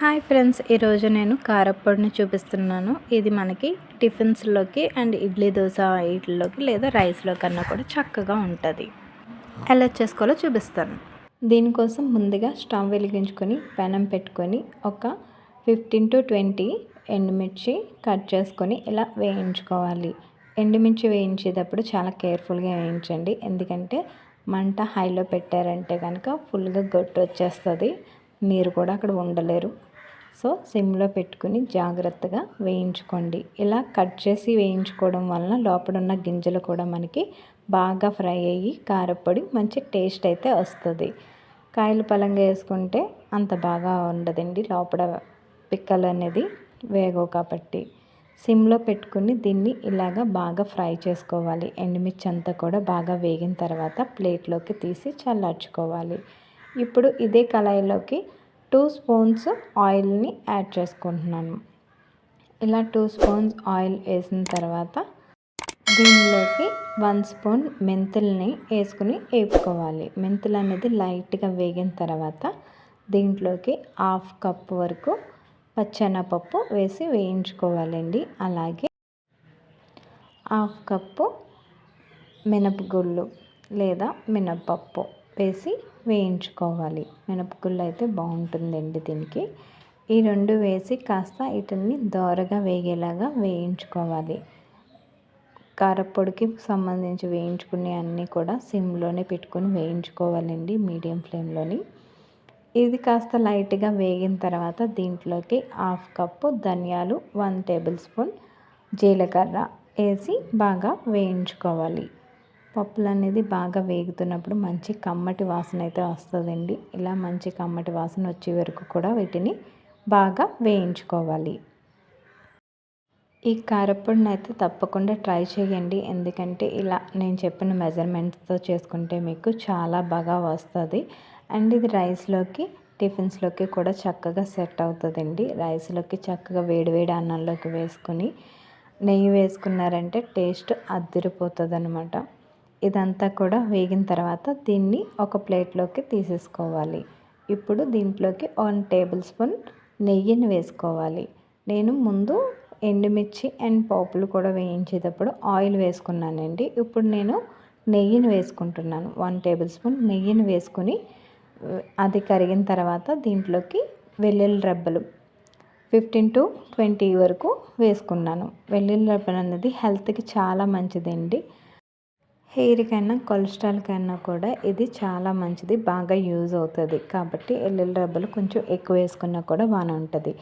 Hi friends ఈరోజు నేను కారప్పొడిని చూపిస్తున్నాను. ఇది మనకి టిఫిన్స్లోకి అండ్ ఇడ్లీ దోశ వీటిలోకి లేదా రైస్లో కన్నా కూడా చక్కగా ఉంటుంది. ఎలా చేసుకోవాలో చూపిస్తాను. దీనికోసం ముందుగా స్టవ్ వెలిగించుకొని పెనం పెట్టుకొని ఒక ఫిఫ్టీన్ టు ట్వంటీ ఎండుమిర్చి కట్ చేసుకొని ఇలా వేయించుకోవాలి. ఎండుమిర్చి వేయించేటప్పుడు చాలా కేర్ఫుల్గా వేయించండి. ఎందుకంటే మంట హైలో పెట్టారంటే కనుక ఫుల్గా గొట్టు వచ్చేస్తుంది. మీరు కూడా అక్కడ ఉండలేరు. సో సిమ్లో పెట్టుకుని జాగ్రత్తగా వేయించుకోండి. ఇలా కట్ చేసి వేయించుకోవడం వలన లోపల ఉన్న గింజలు కూడా మనకి బాగా ఫ్రై అయ్యి కారపొడి మంచి టేస్ట్ అయితే వస్తుంది. కాయలు పలంగా వేసుకుంటే అంత బాగా ఉండదండి. లోపల పిక్కలు అనేది వేగవు కాబట్టి. సిమ్లో పెట్టుకుని దీన్ని ఇలాగా బాగా ఫ్రై చేసుకోవాలి. ఎండుమిర్చి అంతా కూడా బాగా వేగిన తర్వాత ప్లేట్లోకి తీసి చల్లార్చుకోవాలి. ఇప్పుడు ఇదే కళాయిలోకి టూ స్పూన్స్ ఆయిల్ని యాడ్ చేసుకుంటున్నాను. ఇలా టూ స్పూన్స్ ఆయిల్ వేసిన తర్వాత దీనిలోకి వన్ స్పూన్ మెంతుల్ని వేసుకుని వేపుకోవాలి. మెంతులు అనేది లైట్గా వేగిన తర్వాత దీంట్లోకి హాఫ్ కప్ వరకు పచ్చెనపప్పు వేసి వేయించుకోవాలండి. అలాగే హాఫ్ కప్పు మినపగుళ్ళు లేదా మినపప్పు వేసి వేయించుకోవాలి. మినపగుళ్ళు అయితే బాగుంటుందండి దీనికి. ఈ రెండు వేసి కాస్త వీటిని దోరగా వేగేలాగా వేయించుకోవాలి. కారపొడికి సంబంధించి వేయించుకునే అన్నీ కూడా సిమ్లోనే పెట్టుకొని వేయించుకోవాలండి మీడియం ఫ్లేమ్లోని. ఇది కాస్త లైట్గా వేగిన తర్వాత దీంట్లోకి హాఫ్ కప్పు ధనియాలు వన్ టేబుల్ స్పూన్ జీలకర్ర వేసి బాగా వేయించుకోవాలి. పప్పులు అనేది బాగా వేగుతున్నప్పుడు మంచి కమ్మటి వాసన అయితే వస్తుందండి. ఇలా మంచి కమ్మటి వాసన వచ్చే వరకు కూడా వీటిని బాగా వేయించుకోవాలి. ఈ కారపొడిని అయితే తప్పకుండా ట్రై చేయండి. ఎందుకంటే ఇలా నేను చెప్పిన మెజర్మెంట్స్తో చేసుకుంటే మీకు చాలా బాగా వస్తుంది. అండ్ ఇది రైస్లోకి టిఫిన్స్లోకి కూడా చక్కగా సెట్ అవుతుందండి. రైస్లోకి చక్కగా వేడివేడి అన్నంలోకి వేసుకుని నెయ్యి వేసుకున్నారంటే టేస్ట్ అద్దరిపోతుంది అనమాట ఇదంతా కూడా వేగిన తర్వాత దీన్ని ఒక ప్లేట్లోకి తీసేసుకోవాలి. ఇప్పుడు దీంట్లోకి వన్ టేబుల్ స్పూన్ నెయ్యిని వేసుకోవాలి. నేను ముందు ఎండుమిర్చి అండ్ పోపులు కూడా వేయించేటప్పుడు ఆయిల్ వేసుకున్నానండి. ఇప్పుడు నేను నెయ్యిని వేసుకుంటున్నాను. వన్ టేబుల్ స్పూన్ నెయ్యిని వేసుకుని అది కరిగిన తర్వాత దీంట్లోకి వెల్లుల్లి రబ్బలు ఫిఫ్టీన్ టు ట్వంటీ వరకు వేసుకున్నాను. వెల్లుల్లి రబ్బలు అనేది హెల్త్కి చాలా మంచిదండి. హెయిర్కైనా కొలెస్ట్రాల్కైనా కూడా ఇది చాలా మంచిది బాగా యూజ్ అవుతుంది. కాబట్టి ఎల్లుల్లి రబ్బలు కొంచెం ఎక్కువ వేసుకున్నా కూడా బాగానే ఉంటుంది.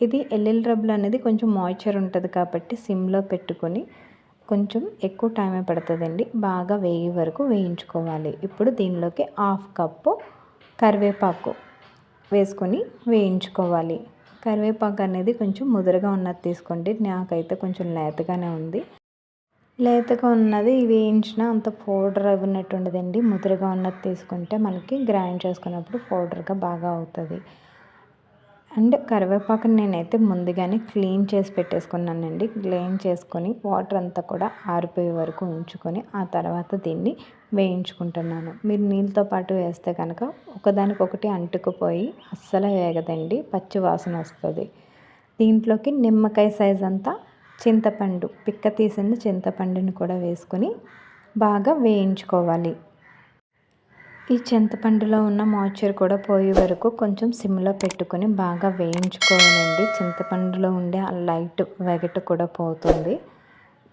ఇది ఎల్లుల్లి రబ్బలు అనేది కొంచెం మాయిశ్చర్ ఉంటుంది కాబట్టి సిమ్లో పెట్టుకొని కొంచెం ఎక్కువ టైమే పడుతుందండి. బాగా వేయి వరకు వేయించుకోవాలి. ఇప్పుడు దీనిలోకి హాఫ్ కప్పు కరివేపాకు వేసుకొని వేయించుకోవాలి. కరివేపాకు అనేది కొంచెం ముదురుగా ఉన్నది తీసుకోండి. నాకైతే కొంచెం లేతగానే ఉంది. లేతగా ఉన్నది వేయించిన అంత పౌడర్ ఉన్నట్టు ఉండదండి ముదురుగా ఉన్నది తీసుకుంటే మనకి గ్రైండ్ చేసుకున్నప్పుడు పౌడర్గా బాగా అవుతుంది. అండ్ కరివేపాకుని నేనైతే ముందుగానే క్లీన్ చేసి పెట్టేసుకున్నానండి. క్లీన్ చేసుకొని వాటర్ అంతా కూడా ఆరిపోయే వరకు ఉంచుకొని ఆ తర్వాత దీన్ని వేయించుకుంటున్నాను. మీరు నీళ్ళతో పాటు వేస్తే కనుక ఒకదానికొకటి అంటుకుపోయి అస్సలు వేగదండి. పచ్చి వాసన వస్తుంది. దీంట్లోకి నిమ్మకాయ సైజ్ అంతా చింతపండు పిక్క తీసిన చింతపండుని కూడా వేసుకొని బాగా వేయించుకోవాలి. ఈ చింతపండులో ఉన్న మాయిశ్చర్ కూడా పోయే వరకు కొంచెం సిమ్లో పెట్టుకొని బాగా వేయించుకోవాలండి. చింతపండులో ఉండే ఆ లైట్ వెగట కూడా పోతుంది.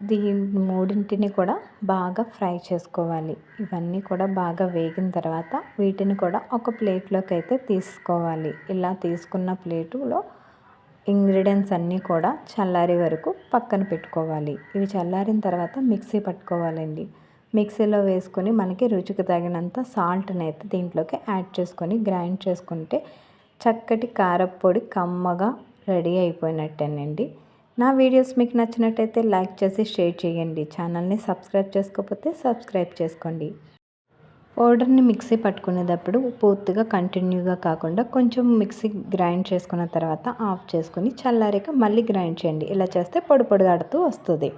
దీని మూడింటిని కూడా బాగా ఫ్రై చేసుకోవాలి. ఇవన్నీ కూడా బాగా వేగిన తర్వాత వీటిని కూడా ఒక ప్లేట్లోకి అయితే తీసుకోవాలి. ఇలా తీసుకున్న ప్లేటులో ఇంగ్రీడియంట్స్ అన్నీ కూడా చల్లారే వరకు పక్కన పెట్టుకోవాలి. ఇవి చల్లారిన తర్వాత మిక్సీ పట్టుకోవాలండి. మిక్సీలో వేసుకొని మనకి రుచికి తగినంత సాల్ట్ని అయితే దీంట్లోకి యాడ్ చేసుకొని గ్రైండ్ చేసుకుంటే చక్కటి కారపొడి కమ్మగా రెడీ అయిపోయినట్టేనండి. నా వీడియోస్ మీకు నచ్చినట్టయితే లైక్ చేసి షేర్ చేయండి. ఛానల్ని సబ్స్క్రైబ్ చేసుకోకపోతే సబ్స్క్రైబ్ చేసుకోండి. పౌడర్ని మిక్సీ పట్టుకునేటప్పుడు పూర్తిగా కంటిన్యూగా కాకుండా కొంచెం మిక్సీ గ్రైండ్ చేసుకున్న తర్వాత ఆఫ్ చేసుకుని చల్లారాక మళ్ళీ గ్రైండ్ చేయండి. ఇలా చేస్తే పొడి పొడిగాడుతూ వస్తుంది.